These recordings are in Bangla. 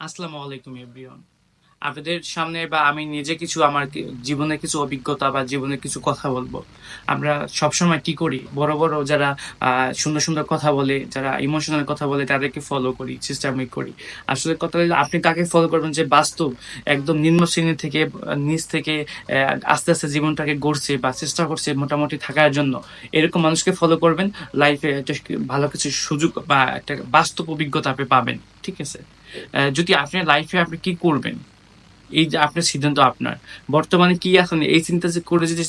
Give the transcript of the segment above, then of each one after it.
আসসালামু আলাইকুম এভরিওয়ান আপনাদের সামনে বা আমি নিজে কিছু আমার জীবনে কিছু অভিজ্ঞতা বা জীবনে কিছু কথা বলব। আমরা সবসময় কি করি? বড় বড় যারা সুন্দর সুন্দর কথা বলে, যারা ইমোশনাল কথা বলে, তাদেরকে ফলো করি সিস্টেমিক করি। আসলে কথা হলো, আপনি কাকে ফলো করবেন যে বাস্তব, একদম নিম্ন শ্রেণি থেকে, নিচ থেকে আস্তে আস্তে জীবনটাকে গড়ছে বা চেষ্টা করছে মোটামুটি থাকার জন্য, এরকম মানুষকে ফলো করবেন লাইফে একটা ভালো কিছু সুযোগ বা একটা বাস্তব অভিজ্ঞতা আপনি পাবেন, ঠিক আছে? যদি আপনি লাইফে আপনি কি করবেন? এই যে আপনার সিদ্ধান্ত আপনার। বর্তমানে কি এখন এই চিন্তা যে করে যদি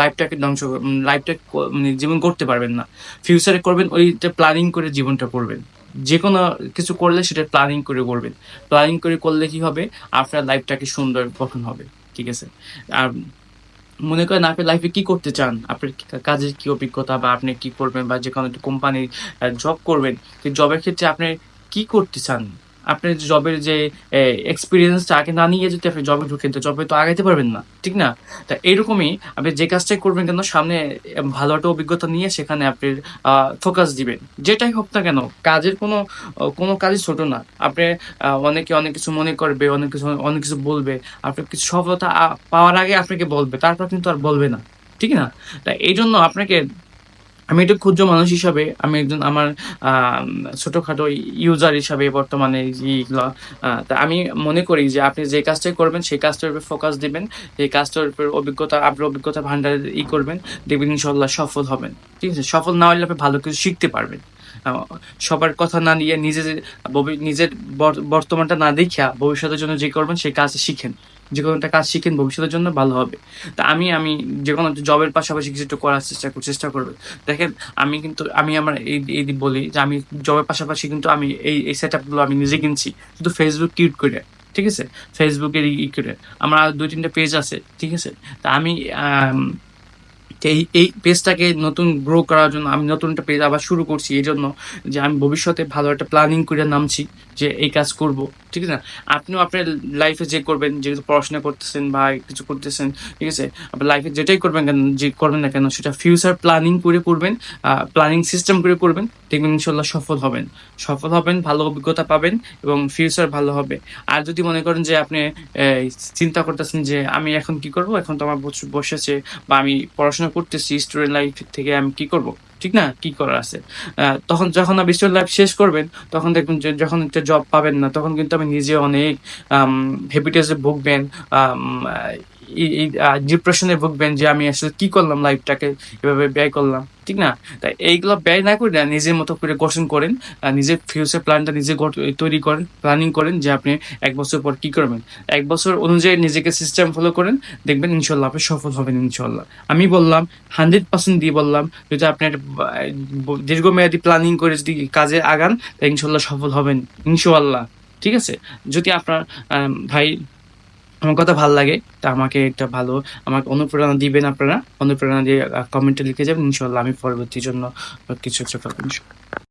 লাইফটাকে ধ্বংস লাইফটা মানে জীবন করতে পারবেন না। ফিউচারে করবেন, ওইটা প্ল্যানিং করে জীবনটা করবেন। যে কোনো কিছু করলে সেটা প্ল্যানিং করে করবেন। প্ল্যানিং করে করলে কি হবে? আপনার লাইফটাকে সুন্দর গঠন হবে। ঠিক আছে? আর মনে করেন আপনি লাইফে কি করতে চান? আপনার কাজের কি অভিজ্ঞতা বা আপনি কি করবেন বা যে কোনো একটা কোম্পানির জব করবেন। জবের ক্ষেত্রে আপনি কি করতে চান? আপনার জবের যে এক্সপিরিয়েন্সটা আগে না নিয়ে যদি আপনি জবে ঢুকেন, তো জবে তো আগাইতে পারবেন না, ঠিক না? তা এরকমই আপনি যে কাজটাই করবেন কেন, সামনে ভালো একটা অভিজ্ঞতা নিয়ে সেখানে আপনি ফোকাস দিবেন। যেটাই হোক না কেন, কাজের কোনো কোনো কাজই ছোট না। আপনি অনেকে অনেক কিছু মনে করবে, অনেক কিছু অনেক কিছু বলবে, আপনি কিছু সফলতা পাওয়ার আগে আপনাকে বলবে, তারপর কিন্তু আর বলবে না, ঠিক না? তা এই জন্য আপনাকে আমি একটু ক্ষুদ্র মানুষ হিসাবে, আমি একজন আমার ছোটখাটো ইউজার হিসাবে বর্তমানে তা আমি মনে করি যে আপনি যে কাজটাই করবেন, সেই কাজটার উপর ফোকাস দিবেন, সেই কাজটার উপর অভিজ্ঞতা, আপনার অভিজ্ঞতা ভান্ডার ই করবেন, দেখবেন ইনশাল্লাহ সফল হবেন। ঠিক আছে? সফল না হলে আপনি ভালো কিছু শিখতে পারবেন। সবার কথা না নিয়ে নিজে যে- নিজের বর্তমানটা না দেখিয়া ভবিষ্যতের জন্য যে করবেন, সেই কাজ শিখেন। যে কোনো একটা কাজ শিখেন ভবিষ্যতের জন্য ভালো হবে। তা আমি আমি যে কোনো জবের পাশাপাশি কিছু একটা করার চেষ্টা চেষ্টা করবে। দেখেন আমি কিন্তু আমি আমার এই এই বলি যে আমি জবের পাশাপাশি কিন্তু আমি এই এই সেট আপগুলো আমি নিজে কিনছি শুধু ফেসবুক কিউট করে ঠিক আছে? ফেসবুকের ই করে। আমার আর দুই তিনটা পেজ আছে ঠিক আছে? তা আম, এই এই পেজটাকে নতুন গ্রো করার জন্য আমি নতুন একটা পেজ আবার শুরু করছি এই জন্য যে আমি ভবিষ্যতে ভালো একটা প্ল্যানিং করে নামছি যে এই কাজ করব। ঠিক আছে আপনিও আপনার লাইফে যে করবেন যেহেতু পড়াশোনা করতেছেন বা কিছু করতেছেন, ঠিক আছে? আপনার লাইফে যেটাই করবেন কেন, যে করবেন না কেন, সেটা ফিউচার প্ল্যানিং করে করবেন প্ল্যানিং সিস্টেম করে করবেন, দেখবেন ইনশাল্লাহ সফল হবেন। সফল হবেন, ভালো অভিজ্ঞতা পাবেন এবং ফিউচার ভালো হবে। আর যদি মনে করেন যে আপনি চিন্তা করতেছেন যে আমি এখন কি করব? এখন তো আমার বস- বসেছে বা আমি পড়াশোনা করতেছি স্টুডেন্ট লাইফ থেকে আমি কি করব? ঠিক না? কি করার আছে? তখন যখন আপনি স্টুডেন্ট লাইফ শেষ করবেন, তখন দেখবেন যে যখন একটা জব পাবেন না, তখন কিন্তু আমি নিজে অনেক হ্যাপিটেসে ভুগবেন ডিপ্রেশনে ভুগবেন যে আমি আসলে কি করলাম লাইফটাকে এভাবে ব্যয় করলাম, ঠিক না? তাই এইগুলো ব্যয় না করে নিজের মতো করে গঠন করেন নিজের ফিউচার প্ল্যানটা নিজে তৈরি করেন প্ল্যানিং করেন যে আপনি এক বছর পর কি করবেন। এক বছর অনুযায়ী নিজেকে সিস্টেম ফলো করেন, দেখবেন ইনশাল্লাহ আপনি সফল হবেন ইনশাল্লাহ আমি বললাম হান্ড্রেড পার্সেন্ট দিয়ে বললাম, যদি আপনি একটা দীর্ঘমেয়াদী প্ল্যানিং করে যদি কাজে আগান তাহলে ইনশাল্লাহ সফল হবেন ইনশাল্লাহ ঠিক আছে? যদি আপনার ভাই আমার কথা ভালো লাগে, তা আমাকে একটা ভালো, আমাকে অনুপ্রেরণা দিবেন আপনারা, অনুপ্রেরণা দিয়ে কমেন্টে লিখে যাবেন ইনশাল্লাহ আমি পরবর্তীর জন্য কিছু একটা।